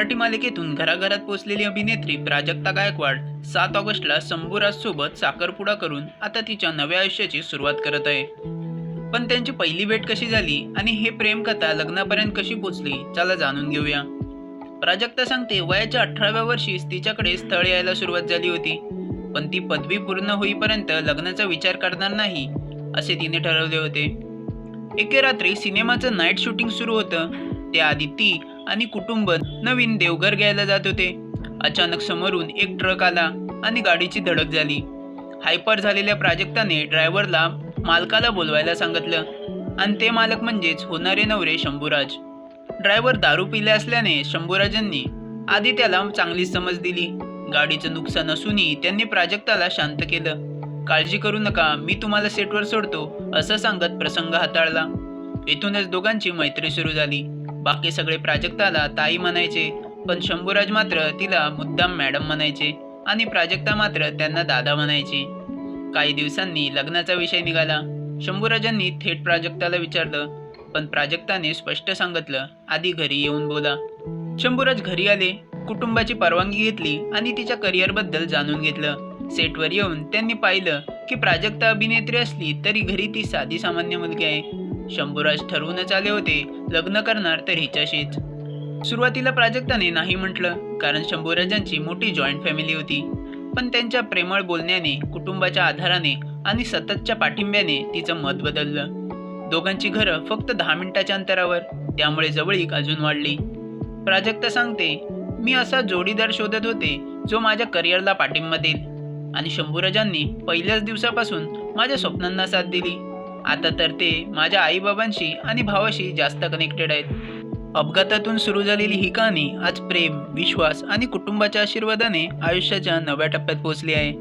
मराठी मालिकेतून घराघरात पोहोचलेली अभिनेत्री प्राजक्ता गायकवाड सात ऑगस्टला शंभूराज सोबत साखरपुडा करून आता तिच्या नव्या आयुष्याची सुरुवात करत आहे. पण त्यांची पहिली भेट कशी झाली आणि हे प्रेमकथा लग्नापर्यंत कशी पोचली चला जाणून घेऊया. प्राजक्ता सांगते वयाच्या अठराव्या वर्षीच तिच्याकडे स्थळ यायला सुरुवात झाली होती. पण ती पदवी पूर्ण होईपर्यंत लग्नाचा विचार करणार नाही असे तिने ठरवले होते. एके रात्री सिनेमाचं नाईट शूटिंग सुरू होतं. त्याआधी ती आणि कुटुंब नवीन देवघर घ्यायला जात होते. अचानक समोरून एक ट्रक आला आणि गाडीची धडक झाली. हायपर झालेल्या प्राजक्ताने ड्रायव्हरला मालकाला बोलवायला सांगितलं आणि ते मालक म्हणजेच होणारे नवरे शंभूराज. ड्रायव्हर दारू पिले असल्याने शंभूराजांनी आधी त्याला चांगलीच समज दिली. गाडीचं नुकसान असूनही त्यांनी प्राजक्ताला शांत केलं. काळजी करू नका मी तुम्हाला सेटवर सोडतो असं सांगत प्रसंग हाताळला. इथूनच दोघांची मैत्री सुरू झाली. बाकी सगळे प्राजक्ताला ताई म्हणायचे पण शंभूराज मात्र तिला मुद्दाम मॅडम म्हणायचे आणि प्राजक्ता मात्र त्यांना दादा म्हणायची. काही दिवसांनी लग्नाचा विषय निघाला. शंभूराजांनी थेट प्राजक्ताला विचारलं पण प्राजक्ताने स्पष्ट सांगितलं आधी घरी येऊन बोला. शंभूराज घरी आले कुटुंबाची परवानगी घेतली आणि तिच्या करिअरबद्दल जाणून घेतलं. सेटवर येऊन त्यांनी पाहिलं की प्राजक्ता अभिनेत्री असली तरी घरी ती साधी सामान्य मुलगी आहे. शंभूराज ठरवूनच आले होते लग्न करणार तर हिच्याशीच. सुरुवातीला प्राजक्ताने नाही म्हटलं कारण शंभूराजांची मोठी जॉईंट फॅमिली होती. पण त्यांच्या प्रेमळ बोलण्याने कुटुंबाच्या आधाराने आणि सततच्या पाठिंब्याने तिचं मत बदललं. दोघांची घरं फक्त दहा मिनिटाच्या अंतरावर त्यामुळे जवळीक अजून वाढली. प्राजक्ता सांगते मी असा जोडीदार शोधत होते जो माझ्या करिअरला पाठिंबा देईल. आणि शंभूराजांनी पहिल्याच दिवसापासून माझ्या स्वप्नांना साथ दिली. आता तर ते माझ्या आईबाबांशी आणि भावाशी जास्त कनेक्टेड आहेत. अपघातातून सुरू झालेली ही कहाणी आज प्रेम विश्वास आणि कुटुंबाच्या आशीर्वादाने आयुष्याच्या नव्या टप्प्यात पोहोचली आहे.